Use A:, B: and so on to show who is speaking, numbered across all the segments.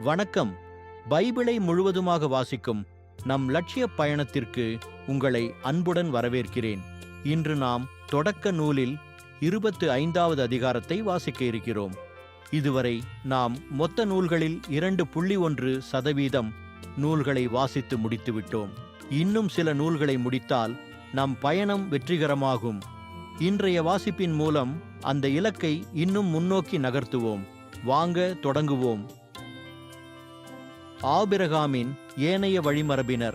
A: வணக்கம். பைபிளை முழுவதுமாக வாசிக்கும் நம் லட்சிய பயணத்திற்கு உங்களை அன்புடன் வரவேற்கிறேன். இன்று நாம் தொடக்க நூலில் இருபத்து ஐந்தாவது அதிகாரத்தை வாசிக்க இருக்கிறோம். இதுவரை நாம் மொத்த நூல்களில் இரண்டு புள்ளி ஒன்று சதவீதம் நூல்களை வாசித்து முடித்துவிட்டோம் இன்னும் சில நூல்களை முடித்தால் நம் பயணம் வெற்றிகரமாகும். இன்றைய வாசிப்பின் மூலம் அந்த இலக்கை இன்னும் முன்னோக்கி நகர்த்துவோம். வாங்க தொடங்குவோம். ஆபிரகாமின் ஏனைய வழிமரபினர்.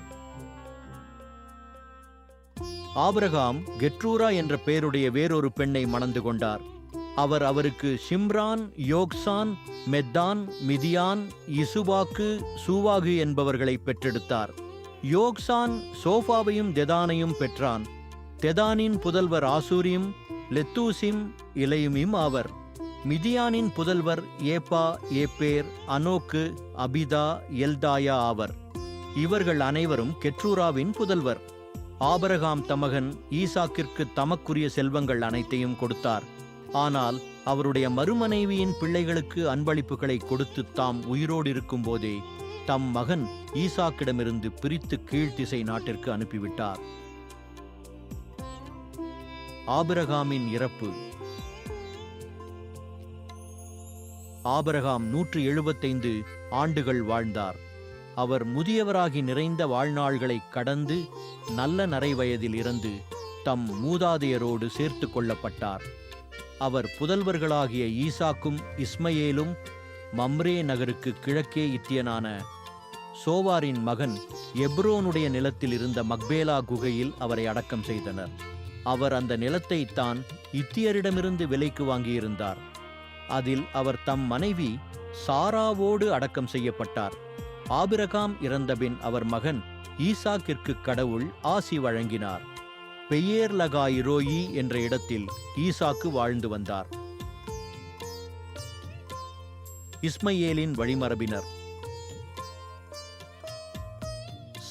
A: ஆபிரகாம் கெட்ரூரா என்ற பெயருடைய வேறொரு பெண்ணை மணந்து கொண்டார். அவர் அவருக்கு ஷிம்ரான் யோக்சான் மெத்தான் மிதியான் இசுபாக்கு சூவாகு என்பவர்களை பெற்றெடுத்தார். யோக்சான் சோஃபாவையும் தெதானையும் பெற்றான். தெதானின் புதல்வர் ஆசூரியும் லெத்தூசிம் இலையுமிம் ஆவர். மிதியானின் புதல்வர் ஏப்பா ஏப்பேர் அனோக்கு அபிதா எல்தாயா ஆவர். இவர்கள் அனைவரும் கெட்ரூராவின் புதல்வர். ஆபரகாம் தமகன் ஈசாக்கிற்கு தமக்குரிய செல்வங்கள் அனைத்தையும் கொடுத்தார். ஆனால் அவருடைய மறுமனைவியின் பிள்ளைகளுக்கு அன்பளிப்புகளை கொடுத்து தாம் உயிரோடு இருக்கும்போதே தம் மகன் ஈசாக்கிடமிருந்து பிரித்து கீழ்த்திசை நாட்டிற்கு அனுப்பிவிட்டார். ஆபிரகாமின் இறப்பு. ஆபரகாம் நூற்று எழுபத்தைந்து ஆண்டுகள் வாழ்ந்தார். அவர் முதியவராகி நிறைந்த வாழ்நாள்களை கடந்து நல்ல நரைவயதில் இருந்து தம் மூதாதையரோடு சேர்த்து கொள்ளப்பட்டார். அவர் புதல்வர்களாகிய ஈசாக்கும் இஸ்மயேலும் மம்ரே நகருக்கு கிழக்கே இத்தியனான சோவாரின் மகன் எப்ரோனுடைய நிலத்தில் இருந்த மக்பேலா குகையில் அவரை அடக்கம் செய்தனர். அவர் அந்த நிலத்தை தான் இத்தியரிடமிருந்து விலைக்கு வாங்கியிருந்தார். அதில் அவர் தம் மனைவி சாராவோடு அடக்கம் செய்யப்பட்டார். ஆபிரகாம் இறந்தபின் அவர் மகன் ஈசாக்கிற்கு கடவுள் ஆசி வழங்கினார். பெயேர் என்ற இடத்தில் ஈசாக்கு வாழ்ந்து வந்தார். இஸ்மையேலின் வழிமரபினர்.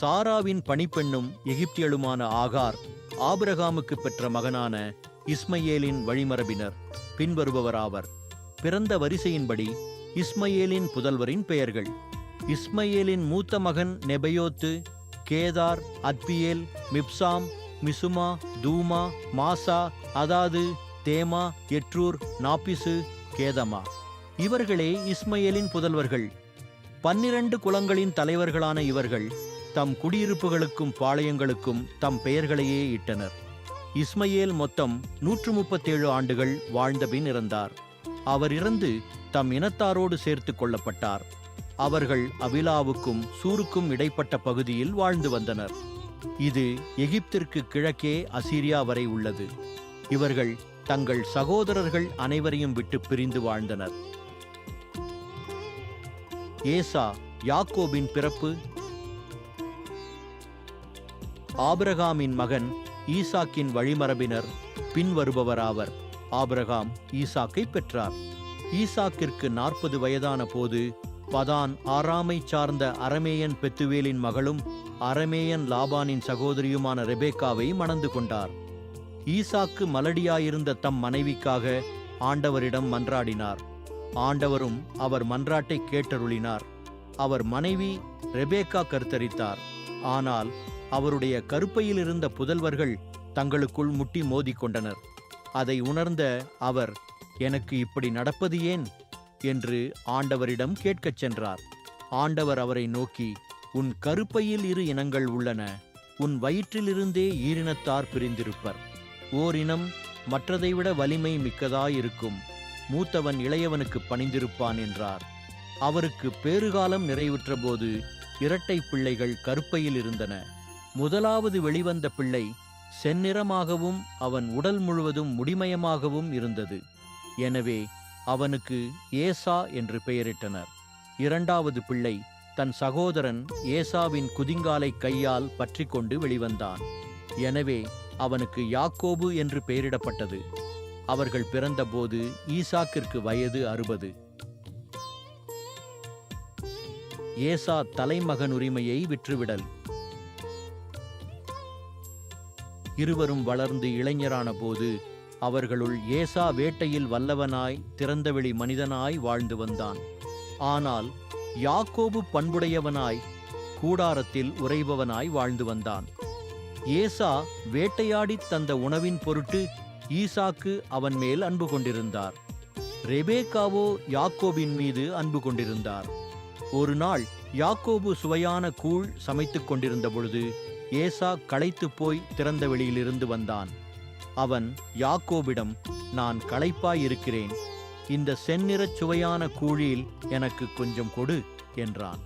A: சாராவின் பணிப்பெண்ணும் எகிப்தியலுமான ஆகார் ஆபிரகாமுக்கு பெற்ற மகனான இஸ்மையேலின் வழிமரபினர். பின்வருபவராவர். பிறந்த வரிசையின்படி இஸ்மயேலின் புதல்வரின் பெயர்கள். இஸ்மயேலின் மூத்த மகன் Nebaioth Kedar Adbeel Mibsam Mishma Dumah Massa Hadad Tema எட்ரூர் நாப்பிசு கேதமா. இவர்களே இஸ்மயேலின் புதல்வர்கள். பன்னிரண்டு குலங்களின் தலைவர்களான இவர்கள் தம் குடியிருப்புகளுக்கும் பாளையங்களுக்கும் தம் பெயர்களையே இட்டனர். இஸ்மயேல் மொத்தம் நூற்று முப்பத்தேழு ஆண்டுகள் வாழ்ந்தபின் இறந்தார். அவர் இறந்து தம் இனத்தாரோடு சேர்த்து கொள்ளப்பட்டார். அவர்கள் அவிலாவுக்கும் சூருக்கும் இடைப்பட்ட பகுதியில் வாழ்ந்து வந்தனர். இது எகிப்திற்கு கிழக்கே அசீரியா வரை உள்ளது. இவர்கள் தங்கள் சகோதரர்கள் அனைவரையும் விட்டு பிரிந்து வாழ்ந்தனர். ஏசா யாக்கோபின் பிறப்பு? ஆபிரகாமின் மகன் ஈசாக்கின் வழிமரபினர் பின்வருபவராவர். ஆபிரகாம் ஈசாக்கை பெற்றார். ஈசாக்கிற்கு நாற்பது வயதான போது பதான் ஆறாமை சார்ந்த அரமேயன் பெத்துவேலின் மகளும் அரமேயன் லாபானின் சகோதரியுமான ரெபேக்காவை மணந்து கொண்டார். ஈசாக்கு மலடியாயிருந்த தம் மனைவிக்காக ஆண்டவரிடம் மன்றாடினார். ஆண்டவரும் அவர் மன்றாட்டை கேட்டருளினார். அவர் மனைவி ரெபேக்கா கருத்தரித்தார். ஆனால் அவருடைய கருப்பையில் இருந்த புதல்வர்கள் தங்களுக்குள் முட்டி மோதிக்கொண்டனர். அதை உணர்ந்த அவர் எனக்கு இப்படி நடப்பது ஏன்? என்று ஆண்டவரிடம் கேட்கச் சென்றார். ஆண்டவர் அவரை நோக்கி உன் கருப்பையில் இரு இனங்கள் உள்ளன. உன் வயிற்றிலிருந்தே ஈரினத்தார் பிரிந்திருப்பர். ஓர் இனம் மற்றதை விட வலிமை மிக்கதாயிருக்கும். மூத்தவன் இளையவனுக்கு பணிந்திருப்பான் என்றார். அவருக்கு பேறுகாலம் நிறைவுற்றபோது இரட்டை பிள்ளைகள் கருப்பையில் இருந்தன. முதலாவது வெளிவந்த பிள்ளை செந்நிறமாகவும் அவன் உடல் முழுவதும் முடிமயமாகவும் இருந்தது. எனவே அவனுக்கு ஏசா என்று பெயரிட்டனர். இரண்டாவது பிள்ளை தன் சகோதரன் ஏசாவின் குதிங்காலை கையால் பற்றிக்கொண்டு வெளிவந்தான். எனவே அவனுக்கு யாக்கோபு என்று பெயரிடப்பட்டது. அவர்கள் பிறந்தபோது ஈசாக்கிற்கு வயது அறுபது. ஏசா தலைமகன் உரிமையை விற்றுவிடல். இருவரும் வளர்ந்து இளைஞரான போது அவர்களுள் ஏசா வேட்டையில் வல்லவனாய் திறந்தவெளி மனிதனாய் வாழ்ந்து வந்தான். ஆனால் யாக்கோபு பண்புடையவனாய் கூடாரத்தில் உறைபவனாய் வாழ்ந்து வந்தான். ஏசா வேட்டையாடித் தந்த உணவின் பொருட்டு ஈசாக்கு அவன் மேல் அன்பு கொண்டிருந்தார். ரெபேக்காவோ யாக்கோபின் மீது அன்பு கொண்டிருந்தார். ஒரு நாள் யாக்கோபு சுவையான கூழ் சமைத்துக் கொண்டிருந்த பொழுது ஏசா களைத்துப் போய் திறந்த வெளியிலிருந்து வந்தான். அவன் யாக்கோபிடம் நான் களைப்பாய் இருக்கிறேன் இந்த செந்நிறச் சுவையான கூழில் எனக்கு கொஞ்சம் கொடு என்றான்.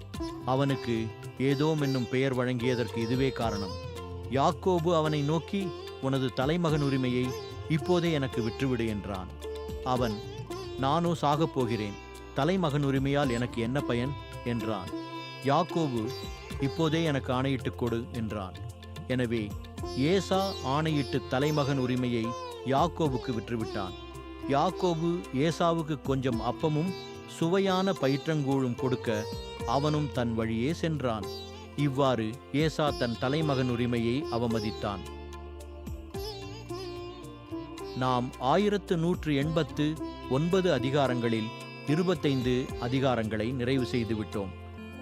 A: அவனுக்கு ஏதோம் என்னும் பெயர் வழங்கியதற்கு இதுவே காரணம். யாக்கோபு அவனை நோக்கி உனது தலைமகன் உரிமையை இப்போதே எனக்கு விட்டுவிடு என்றான். அவன் நானோ சாகப் போகிறேன். தலைமகன் உரிமையால் எனக்கு என்ன பயன்? என்றான். யாக்கோபு இப்போதே எனக்கு ஆணையிட்டுக் கொடு என்றான். எனவே ஏசா ஆணையிட்டு தலைமகன் உரிமையை யாக்கோவுக்கு விற்றுவிட்டான். யாக்கோபு ஏசாவுக்கு கொஞ்சம் அப்பமும் சுவையான பயிற்றங்கூழும் கொடுக்க அவனும் தன் வழியே சென்றான். இவ்வாறு ஏசா தன் தலைமகன் உரிமையை அவமதித்தான். நாம் ஆயிரத்து நூற்று எண்பத்து ஒன்பது அதிகாரங்களில் இருபத்தைந்து அதிகாரங்களை நிறைவு செய்து விட்டோம்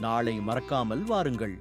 A: நாளை மறக்காமல் வாருங்கள்.